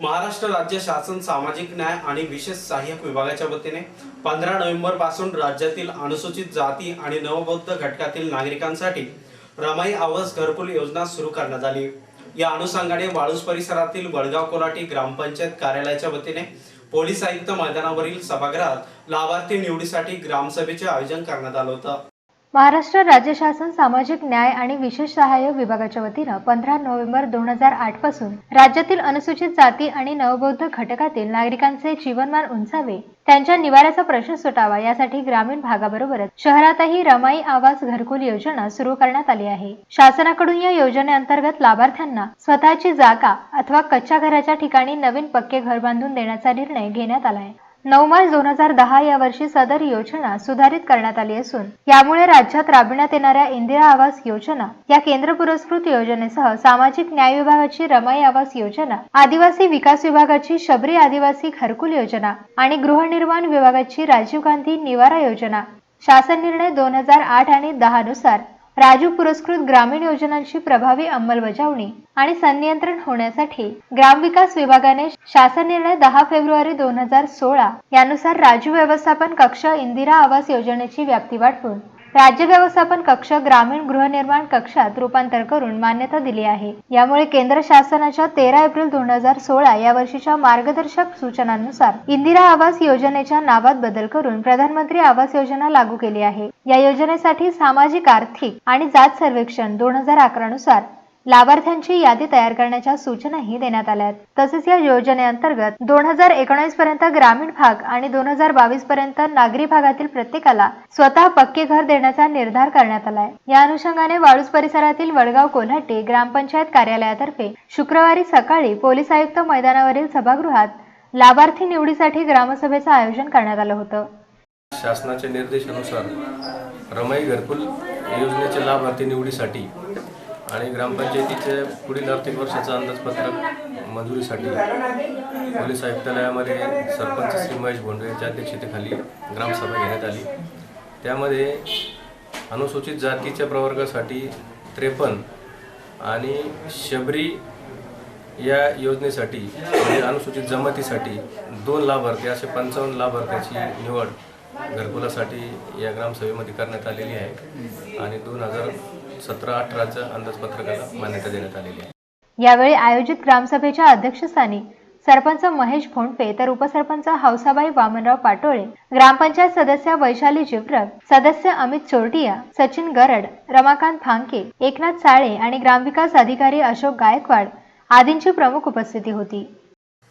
महाराष्ट्र राज्य शासन सामाजिक न्याय आणि विशेष सहाय्यक विभागाच्या वतीने पंधरा नोव्हेंबरपासून राज्यातील अनुसूचित जाती आणि नवबौद्ध घटकातील नागरिकांसाठी रमाई आवास घरकुल योजना सुरू करण्यात आली. या अनुषंगाने वाळूस परिसरातील वडगाव कोलाटी ग्रामपंचायत कार्यालयाच्या वतीने पोलीस आयुक्त मैदानावरील सभागृहात लाभार्थी निवडीसाठी ग्रामसभेचे आयोजन करण्यात आलं होतं. महाराष्ट्र राज्य शासन सामाजिक न्याय आणि विशेष सहाय्य विभागाच्या वतीनं पंधरा नोव्हेंबर दोन हजार आठपासून राज्यातील अनुसूचित जाती आणि नवबौद्ध घटकातील नागरिकांचे जीवनमान उंचावे त्यांच्या निवाऱ्याचा प्रश्न सुटावा यासाठी ग्रामीण भागाबरोबरच शहरातही रमाई आवास घरकुल योजना सुरू करण्यात आली आहे. शासनाकडून या योजनेअंतर्गत लाभार्थ्यांना स्वतःची जागा अथवा कच्च्या घराच्या ठिकाणी नवीन पक्के घर बांधून देण्याचा निर्णय घेण्यात आला आहे नऊ मार्च दोन हजार दहा या वर्षी सदर योजना सुधारित करण्यात आली असून यामुळे राज्यात राबविण्यात येणाऱ्या इंदिरा आवास योजना या केंद्र पुरस्कृत योजनेसह सामाजिक न्याय विभागाची रमाई आवास योजना आदिवासी विकास विभागाची शबरी आदिवासी घरकुल योजना आणि गृहनिर्माण विभागाची राजीव गांधी निवारा योजना. शासन निर्णय दोन हजार आठ आणि दहा नुसार राजू पुरस्कृत ग्रामीण योजनांची प्रभावी अंमलबजावणी आणि संनियंत्रण होण्यासाठी ग्रामविकास विभागाने शासन निर्णय दहा फेब्रुवारी दोन हजार सोळा यानुसार राजू व्यवस्थापन कक्ष इंदिरा आवास योजनेची व्याप्ती वाढवून राज्य व्यवस्थापन कक्ष ग्रामीण गृहनिर्माण कक्षात रूपांतर करून मान्यता दिली आहे. यामुळे केंद्र शासनाच्या तेरा एप्रिल दोन हजार सोळा या वर्षीच्या मार्गदर्शक सूचनांनुसार इंदिरा आवास योजनेच्या नावात बदल करून प्रधानमंत्री आवास योजना लागू केली आहे. या योजनेसाठी सामाजिक आर्थिक आणि जात सर्वेक्षण दोन हजार अकरा नुसार लाभार्थ्यांची यादी तयार करण्याच्या सूचनाही देण्यात आल्या आहेत. तसेच या योजनेअंतर्गत दोन हजार एकोणीस पर्यंत ग्रामीण भाग आणि दोन हजार बावीस पर्यंत नागरी भागातील प्रत्येकाला स्वतः पक्के घर देण्याचा निर्धार करण्यात आलाय या अनुषंगाने वाळूस परिसरातील वडगाव कोल्हाटी ग्रामपंचायत कार्यालयातर्फे शुक्रवारी सकाळी पोलीस आयुक्त मैदानावरील सभागृहात लाभार्थी निवडीसाठी ग्रामसभेचं आयोजन करण्यात आलं होतं. शासनाच्या निर्देशानुसार रमाई घरकुल योजनेचे लाभार्थी निवडीसाठी आणि ग्रामपंचायतीचे पुढील आर्थिक वर्षाचं अंदाजपत्रक मंजुरीसाठी पोलीस आयुक्तालयामध्ये सरपंच श्री महेश भोंडे यांच्या अध्यक्षतेखाली ग्रामसभा घेण्यात आली. त्यामध्ये अनुसूचित जातीच्या प्रवर्गासाठी त्रेपन्न आणि शबरी या योजनेसाठी म्हणजे अनुसूचित जमातीसाठी दोन लाभार्थी असे पंचावन्न लाभार्थ्याची निवड घरकुलासाठी या ग्रामसभेमध्ये करण्यात आलेली आहे. आणि दोन हजार सतरा अठराच्या अंदाजपत्रकाला मान्यता देण्यात आलेली आहे. यावेळी आयोजित ग्रामसभेच्या अध्यक्षस्थानी सरपंच महेश फोंडपे तर उपसरपंच हौसाबाई वामनराव पाटोळे ग्रामपंचायत सदस्य वैशाली जिवरक सदस्य अमित चोरटिया सचिन गरड रमाकांत फांके एकनाथ साळे आणि ग्रामविकास अधिकारी अशोक गायकवाड आदींची प्रमुख उपस्थिती होती.